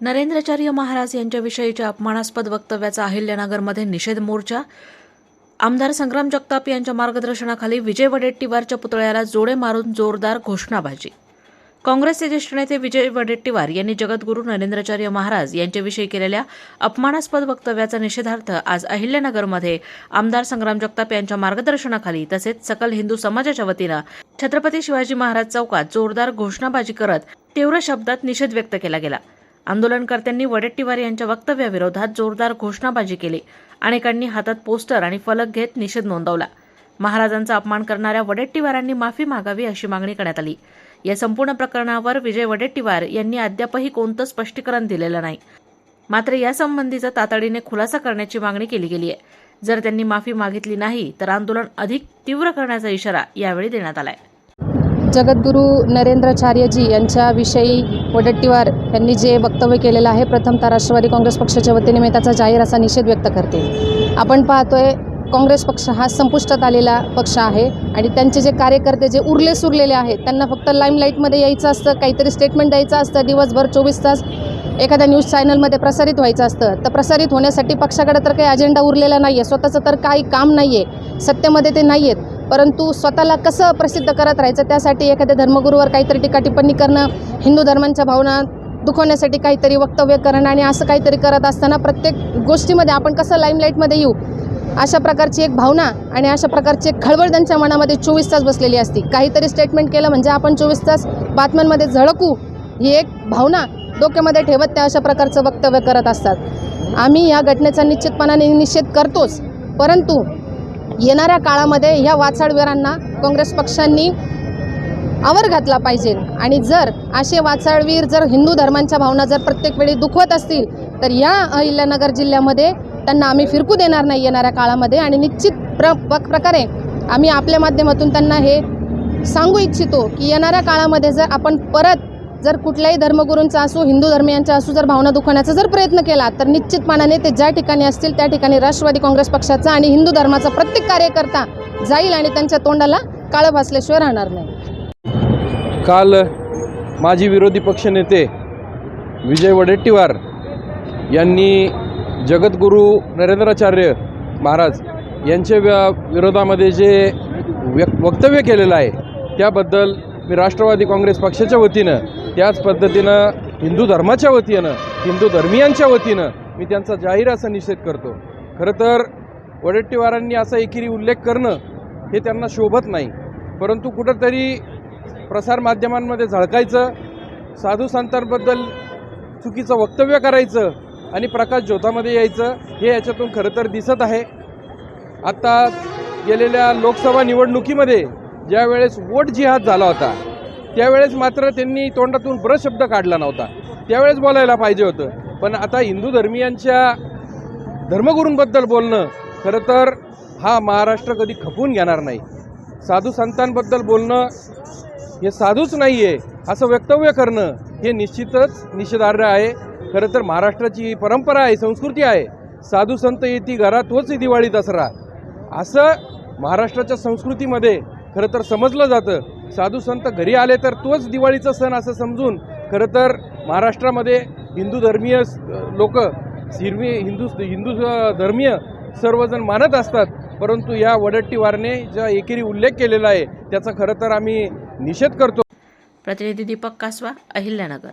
नरेंद्राचार्य महाराज यांच्याविषयीच्या अपमानास्पद वक्तव्याचा अहिल्यानगरमध्ये निषेध मोर्चा. आमदार संग्राम जगताप यांच्या मार्गदर्शनाखाली विजय वडेट्टीवारच्या पुतळ्याला जोडे मारून जोरदार घोषणाबाजी. काँग्रेसचे ज्येष्ठ नेते विजय वडेट्टीवार यांनी जगद्गुरू नरेंद्राचार्य महाराज यांच्याविषयी केलेल्या अपमानास्पद वक्तव्याचा निषेधार्थ आज अहिल्यानगरमध्ये आमदार संग्राम जगताप यांच्या मार्गदर्शनाखाली तसेच सकल हिंदू समाजाच्या वतीनं छत्रपती शिवाजी महाराज चौकात जोरदार घोषणाबाजी करत तीव्र शब्दात निषेध व्यक्त केला गेला. आंदोलनकर्त्यांनी वडेट्टीवार यांच्या वक्तव्याविरोधात जोरदार घोषणाबाजी केली अनेकांनी हातात पोस्टर आणि फलक घेत निषेध नोंदवला. महाराजांचा अपमान करणाऱ्या वडेट्टीवारांनी माफी मागावी अशी मागणी करण्यात आली. या संपूर्ण प्रकरणावर विजय वडेट्टीवार यांनी अद्यापही कोणतं स्पष्टीकरण दिलेलं नाही. मात्र यासंबंधीचा तातडीने खुलासा करण्याची मागणी केली गेली आहे जर त्यांनी माफी मागितली नाही तर आंदोलन अधिक तीव्र करण्याचा इशारा यावेळी देण्यात आला आहे जगद्गुरू नरेंद्राचार्यजी यांच्याविषयी वडट्टीवार यांनी जे वक्तव्य केलेलं आहे प्रथमतः राष्ट्रवादी काँग्रेस पक्षाच्या वतीने मी त्याचा जाहीर असा निषेध व्यक्त करते. आपण पाहतोय काँग्रेस पक्ष हा संपुष्टात आलेला पक्ष आहे आणि त्यांचे जे कार्यकर्ते जे उरले सुरलेले आहेत त्यांना फक्त लाईमलाईटमध्ये यायचं असतं काहीतरी स्टेटमेंट द्यायचं असतं दिवसभर चोवीस तास एखाद्या न्यूज चॅनलमध्ये प्रसारित व्हायचं असतं. तर प्रसारित होण्यासाठी पक्षाकडे तर काही अजेंडा उरलेला नाही आहे स्वतःचं तर काही काम नाही आहे सत्तेमध्ये ते नाही आहेत परंतु स्वतःला कसं प्रसिद्ध करत राहायचं त्यासाठी एखाद्या धर्मगुरूवर काहीतरी टीका टिप्पणी करणं हिंदू धर्मांच्या भावना दुखवण्यासाठी काहीतरी वक्तव्य करणं आणि असं काहीतरी करत असताना प्रत्येक गोष्टीमध्ये आपण कसं लाईमलाईटमध्ये येऊ अशा प्रकारची एक भावना आणि अशा प्रकारची एक खळबळ त्यांच्या मनामध्ये चोवीस तास बसलेली असती. काहीतरी स्टेटमेंट केलं म्हणजे आपण चोवीस तास बातम्यांमध्ये झळकू ही एक भावना डोक्यामध्ये ठेवत त्या अशा प्रकारचं वक्तव्य करत असतात. आम्ही या घटनेचा निश्चितपणाने निषेध करतोच परंतु येणाऱ्या काळामध्ये ह्या वाचाळवीरांना काँग्रेस पक्षांनी आवर घातला पाहिजे. आणि जर असे वाचाळवीर जर हिंदू धर्मांच्या भावना जर प्रत्येक वेळी दुखवत असतील तर या अहिल्यानगर जिल्ह्यामध्ये त्यांना आम्ही फिरकू देणार नाही येणाऱ्या काळामध्ये. आणि निश्चित प्र प्रकारे आम्ही आपल्या माध्यमातून त्यांना हे सांगू इच्छितो की येणाऱ्या काळामध्ये जर आपण परत जर कुठल्याही धर्मगुरूंचा असो हिंदू धर्मियांचा असो जर भावना दुखवण्याचा जर प्रयत्न केला तर निश्चितपणाने ते ज्या ठिकाणी असतील त्या ठिकाणी राष्ट्रवादी काँग्रेस पक्षाचा आणि हिंदू धर्माचा प्रत्येक कार्यकर्ता जाईल आणि त्यांच्या तोंडाला काळं भासल्याशिवाय राहणार नाही. काल माजी विरोधी पक्षनेते विजय वडेट्टीवार यांनी जगद्गुरू नरेंद्राचार्य महाराज यांच्या व्या विरोधामध्ये जे व्यक वक्तव्य केलेलं आहे त्याबद्दल मी राष्ट्रवादी काँग्रेस पक्षाच्या वतीनं त्याच पद्धतीनं हिंदू धर्माच्या वतीनं हिंदू धर्मियांच्या वतीनं मी त्यांचा जाहीर असा निषेध करतो. खरं तर वडेट्टीवारांनी असा एकेरी उल्लेख करणं हे त्यांना शोभत नाही. परंतु कुठंतरी प्रसारमाध्यमांमध्ये झळकायचं साधू संतांबद्दल चुकीचं वक्तव्य करायचं आणि प्रकाश ज्योतामध्ये यायचं हे याच्यातून खरं तर दिसत आहे. आत्ता गेलेल्या लोकसभा निवडणुकीमध्ये ज्यावेळेस वोट जिहाद झाला होता त्यावेळेस मात्र त्यांनी तोंडातून ब्रश शब्द काढला नव्हता. त्यावेळेस बोलायला पाहिजे होतं. पण आता हिंदू धर्मियांच्या धर्मगुरूंबद्दल बोलणं खरं तर हा महाराष्ट्र कधी खपून घेणार नाही. साधू संतांबद्दल बोलणं हे साधूच नाही आहे असं वक्तव्य करणं हे निश्चितच निषेधार्ह आहे. खरं तर महाराष्ट्राची ही परंपरा आहे संस्कृती आहे. साधू संत येती घरात तोच दिवाळी दसरा असं महाराष्ट्राच्या संस्कृतीमध्ये खरं तर समजलं जातं. साधू संत घरी आले तर तोच दिवाळीचा सण असं समजून खरं तर महाराष्ट्रामध्ये हिंदू धर्मीय लोक हिरवी हिंदू हिंदू धर्मीय सर्वजण मानत असतात. परंतु या वडट्टीवारने ज्या एकेरी उल्लेख केलेला आहे त्याचा खरं तर आम्ही निषेध करतो. प्रतिनिधी दीपक कासवा अहिल्यानगर.